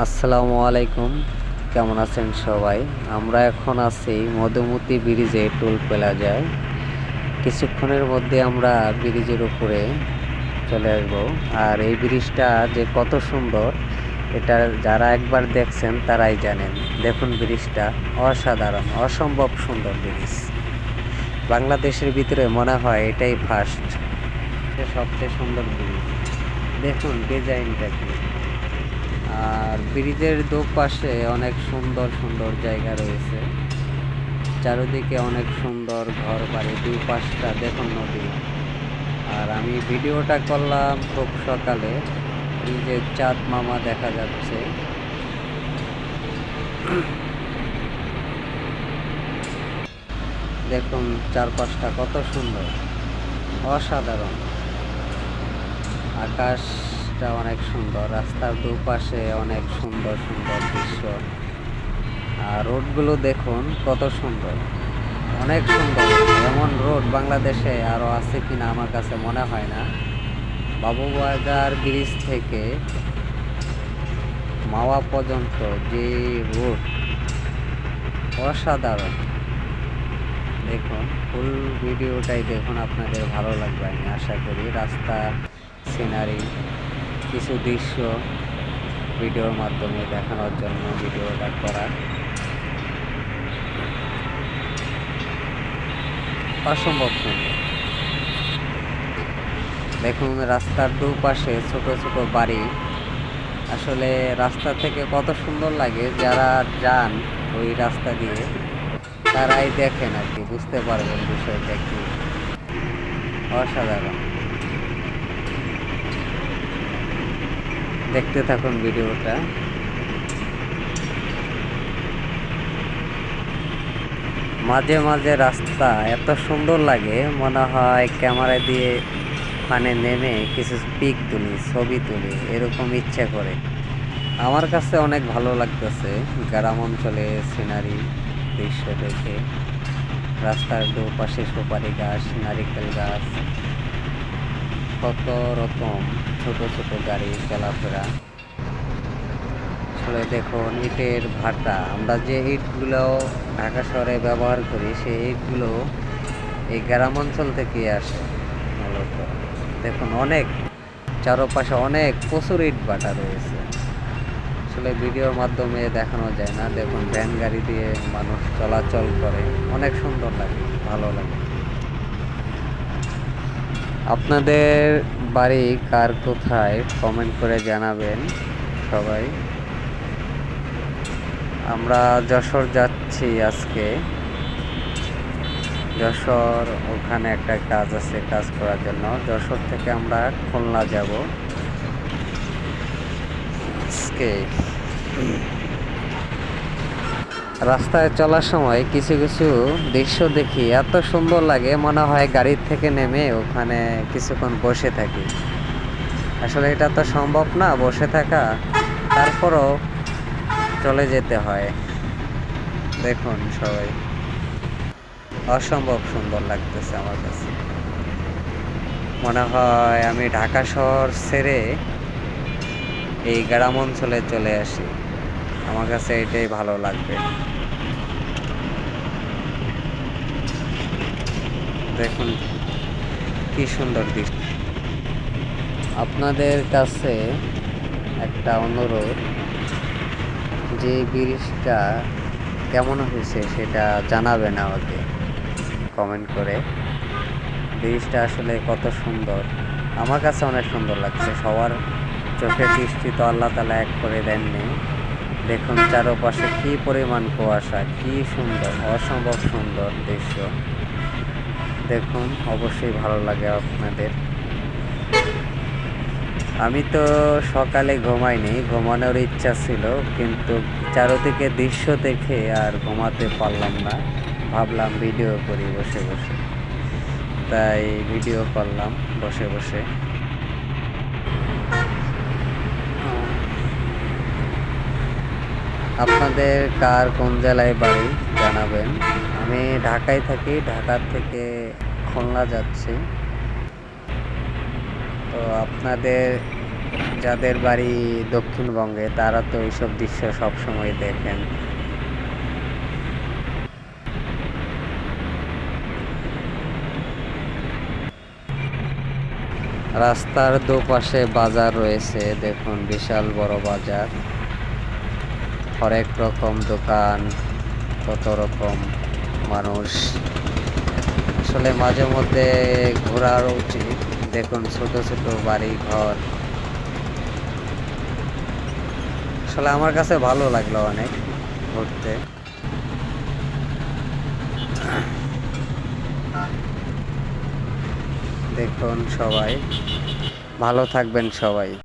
আসসালামু আলাইকুম। কেমন আছেন সবাই? আমরা এখন আছি মধুমতি ব্রিজে টোল প্লাজায়। কিছুক্ষণের মধ্যে আমরা ব্রিজের উপরে চলে আসব। আর এই ব্রিজটা যে কত সুন্দর, এটা যারা একবার দেখছেন তারাই জানেন। দেখুন ব্রিজটা, অসাধারণ, অসম্ভব সুন্দর ব্রিজ। বাংলাদেশের ভিতরে মনে হয় এটাই ফার্স্ট সবচেয়ে সুন্দর ব্রিজ। দেখুন ডিজাইনটা কি। আর ব্রিজের দুপাশে অনেক সুন্দর সুন্দর জায়গা রয়েছে। চারিদিকে অনেক সুন্দর ঘর বাড়ি দুই পাশটা দেখুন নদী। আর আমি ভিডিওটা করলাম খুব সকালে যে চাঁদ মামা দেখা যাচ্ছে। দেখুন চারপাশটা কত সুন্দর, অসাধারণ। আকাশটা অনেক সুন্দর। রাস্তার দুপাশে অনেক সুন্দর সুন্দর দৃশ্য। আর রোডগুলো দেখুন কত সুন্দর। অনেক সুন্দর। এমন রোড বাংলাদেশে আরও আছে কিনা আমার কাছে মনে হয় না। বাবুবাজার ব্রিজ থেকে মাওয়া পর্যন্ত যে রোড, অসাধারণ। দেখুন, ফুল ভিডিওটাই দেখুন, আপনাদের ভালো লাগবে, আমি আশা করি। রাস্তা সিনারি কিছু দৃশ্য ভিডিওর মাধ্যমে দেখানোর জন্য ভিডিওটা করা। অসম্ভব দেখুন, রাস্তার দুপাশে ছোট ছোট বাড়ি। আসলে রাস্তা থেকে কত সুন্দর লাগে, যারা যান ওই রাস্তা দিয়ে, তারাই দেখেন আর কি, বুঝতে পারবেন বিষয়টা কি। অসাধারণ। দেখতে থাকুন ভিডিওটা। মাঝে মাঝে রাস্তা এত সুন্দর লাগে, মনে হয় ক্যামেরা দিয়ে মানে নেমে কিছু পিক তুলি, ছবি তুলি, এরকম ইচ্ছা করে। আমার কাছে অনেক ভালো লাগতেছে গ্রাম অঞ্চলে সিনারি দৃশ্য দেখে। রাস্তার দুপাশে সুপারি গাছ, নারিকেল গাছ কত রকম ছোট ছোট গাড়ি চলাফেরা। আসলে দেখুন, ইটের ভাটা। আমরা যে ইটগুলো ঢাকা শহরে ব্যবহার করি, সেই ইটগুলো এই গ্রাম অঞ্চল থেকে আসে মূলত। দেখুন, অনেক, চারপাশে অনেক প্রচুর ইট ভাটা রয়েছে। আসলে ভিডিওর মাধ্যমে দেখানো যায় না। দেখুন, ভ্যান গাড়ি দিয়ে মানুষ চলাচল করে। অনেক সুন্দর লাগে, ভালো লাগে। আপনাদের বাড়ি কার কোথায়? কমেন্ট করে জানাবেন সবাই। আমরা যশোর যাচ্ছি আজকে। যশোর, ওখানে একটা কাজ আছে কাজ করার জন্য। যশোর থেকে আমরা খুলনা যাব। আজকে। রাস্তায় চলার সময় কিছু কিছু দৃশ্য দেখি। এত সুন্দর লাগে, মনে হয় গাড়ির থেকে নেমে ওখানে কিছুক্ষণ বসে থাকি। আসলে এটা তো সম্ভব না, বসে থাকা। তারপরও চলে যেতে হয়। দেখুন সবাই। অসম্ভব সুন্দর লাগতেছে আমার কাছে। মনে হয় আমি ঢাকা শহর ছেড়ে এই গ্রাম অঞ্চলে চলে আসি। আমার কাছে এটাই ভালো লাগবে। দেখুন কি সুন্দর দৃশ্য। আপনাদের কাছে একটা অনুরোধ যে ব্রিজটা কেমন হয়েছে সেটা জানাবেন আমাকে কমেন্ট করে। ব্রিজটা আসলে কত সুন্দর। আমার কাছে অনেক সুন্দর লাগছে। সবার চোখের দৃষ্টি তো আল্লাহ তালা এক করে দেননি। দেখুন চারপাশে কি পরিমাণ কুয়াশা, কি সুন্দর, অসম্ভব সুন্দর দৃশ্য। দেখুন, অবশ্যই ভালো লাগে আপনাদের। আমি তো সকালে ঘুমাইনি, ঘুমানোর ইচ্ছা ছিল, কিন্তু চারোদিকে দৃশ্য দেখে আর ঘুমাতে পারলাম না। ভাবলাম ভিডিও করি বসে বসে। তাই ভিডিও করলাম বসে বসে। আপনাদের কার কোন জেলায় বাড়ি জানাবেন। আমি ঢাকায় থাকি ঢাকা থেকে খুলনা যাচ্ছি। তো আপনাদের, যাদের বাড়ি দক্ষিণবঙ্গে, তারা তো এইসব দৃশ্য সবসময় দেখেন। রাস্তার দুপাশে বাজার রয়েছে, দেখুন বিশাল বড় বাজার। হরেক রকম দোকান, কত রকম মানুষ। আসলে মাঝে মধ্যে ঘোরার উচিত। দেখুন, ছোট ছোট বাড়ি, ঘর। আসলে আমার কাছে ভালো লাগল অনেক ঘুরতে। দেখুন সবাই। ভালো থাকবেন সবাই।